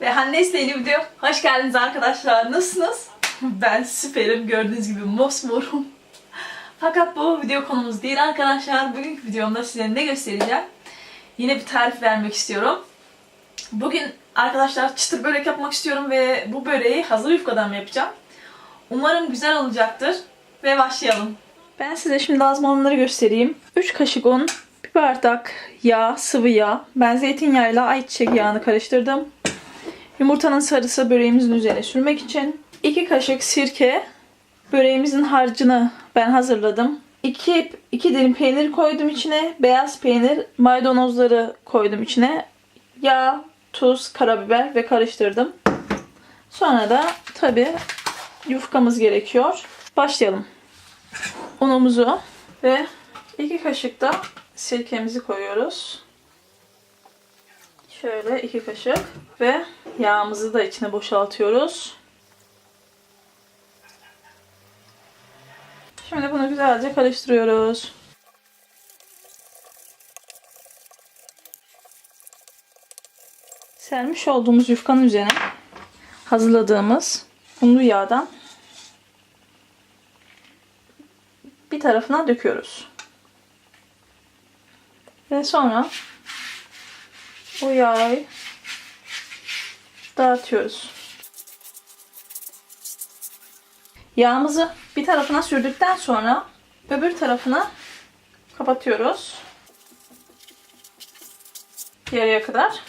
Ve Hannes yeni video. Hoş geldiniz arkadaşlar. Nasılsınız? Ben süperim. Gördüğünüz gibi mosmorum. Fakat bu video konumuz değil arkadaşlar. Bugünkü videomda size ne göstereceğim? Yine bir tarif vermek istiyorum. Bugün arkadaşlar çıtır börek yapmak istiyorum ve bu böreği hazır yufkadan yapacağım. Umarım güzel olacaktır. Ve başlayalım. Ben size şimdi lazım olanları göstereyim. 3 kaşık un, bir bardak yağ, sıvı yağ. Ben zeytinyağıyla ayçiçek yağını karıştırdım. Yumurtanın sarısı böreğimizin üzerine sürmek için. 2 kaşık sirke. Böreğimizin harcını ben hazırladım. 2 2 dilim peynir koydum içine. Beyaz peynir, maydanozları koydum içine. Yağ, tuz, karabiber ve karıştırdım. Sonra da tabi yufkamız gerekiyor. Başlayalım. Unumuzu ve 2 kaşık da sirkemizi koyuyoruz. Şöyle iki kaşık ve yağımızı da içine boşaltıyoruz. Şimdi bunu güzelce karıştırıyoruz. Sermiş olduğumuz yufkanın üzerine hazırladığımız unlu yağdan bir tarafına döküyoruz. Ve sonra o yağı dağıtıyoruz. Yağımızı bir tarafına sürdükten sonra öbür tarafına kapatıyoruz. Yarıya kadar.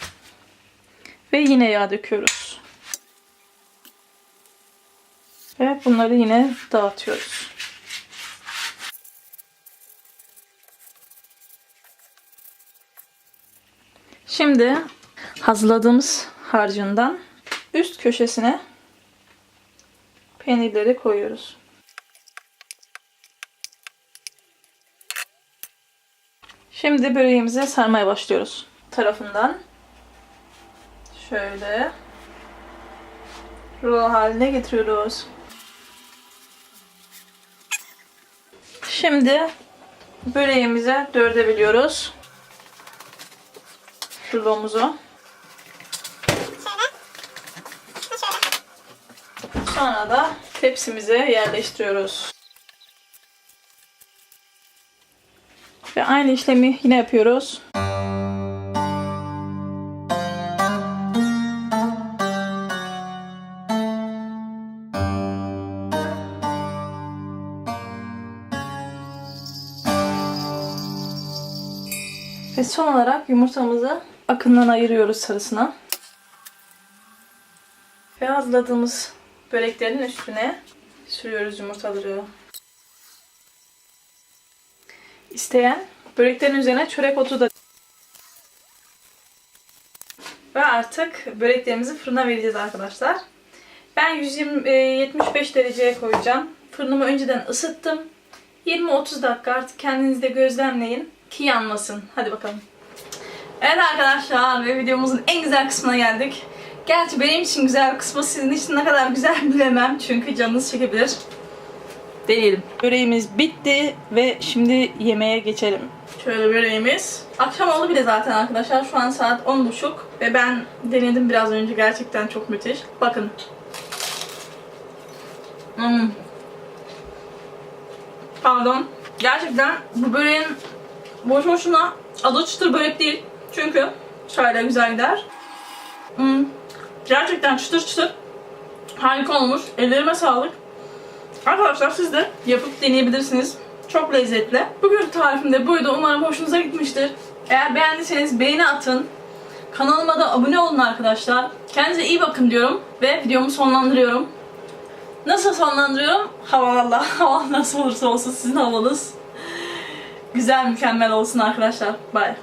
Ve yine yağ döküyoruz. Ve bunları yine dağıtıyoruz. Şimdi hazırladığımız harcından üst köşesine peynirleri koyuyoruz. Şimdi böreğimizi sarmaya başlıyoruz. Tarafından şöyle rulo haline getiriyoruz. Şimdi böreğimize dörde biliyoruz rulomuzu. Sonra da tepsimize yerleştiriyoruz. Ve aynı işlemi yine yapıyoruz. Ve son olarak yumurtamızı akından ayırıyoruz sarısına. Ve hazırladığımız böreklerin üstüne sürüyoruz yumurtaları. İsteyen böreklerin üzerine çörek otu da ve artık böreklerimizi fırına vereceğiz arkadaşlar. Ben 120 e, 75 dereceye koyacağım. Fırınımı önceden ısıttım. 20-30 dakika artık kendiniz gözlemleyin ki yanmasın. Hadi bakalım. Evet arkadaşlar ve videomuzun en güzel kısmına geldik. Gerçi benim için güzel kısmı sizin için ne kadar güzel bilemem çünkü canınız çekebilir. Deneyelim. Böreğimiz bitti ve şimdi yemeğe geçelim. Şöyle böreğimiz. Akşam oldu bile zaten arkadaşlar. Şu an saat 10.30 ve ben denedim biraz önce. Gerçekten çok müthiş. Bakın. Hmm. Pardon. Gerçekten bu böreğin boş boşuna adı çıtır börek değil. Çünkü şöyle güzel gider. Hmm. Gerçekten çıtır çıtır. Harika olmuş. Ellerime sağlık. Arkadaşlar siz de yapıp deneyebilirsiniz. Çok lezzetli. Bugün tarifim de buydu. Umarım hoşunuza gitmiştir. Eğer beğendiyseniz beğeni atın. Kanalıma da abone olun arkadaşlar. Kendinize iyi bakın diyorum. Ve videomu sonlandırıyorum. Nasıl sonlandırıyorum? Havalallah. Hava nasıl olursa olsun sizin havanız. Güzel, mükemmel olsun arkadaşlar. Bye.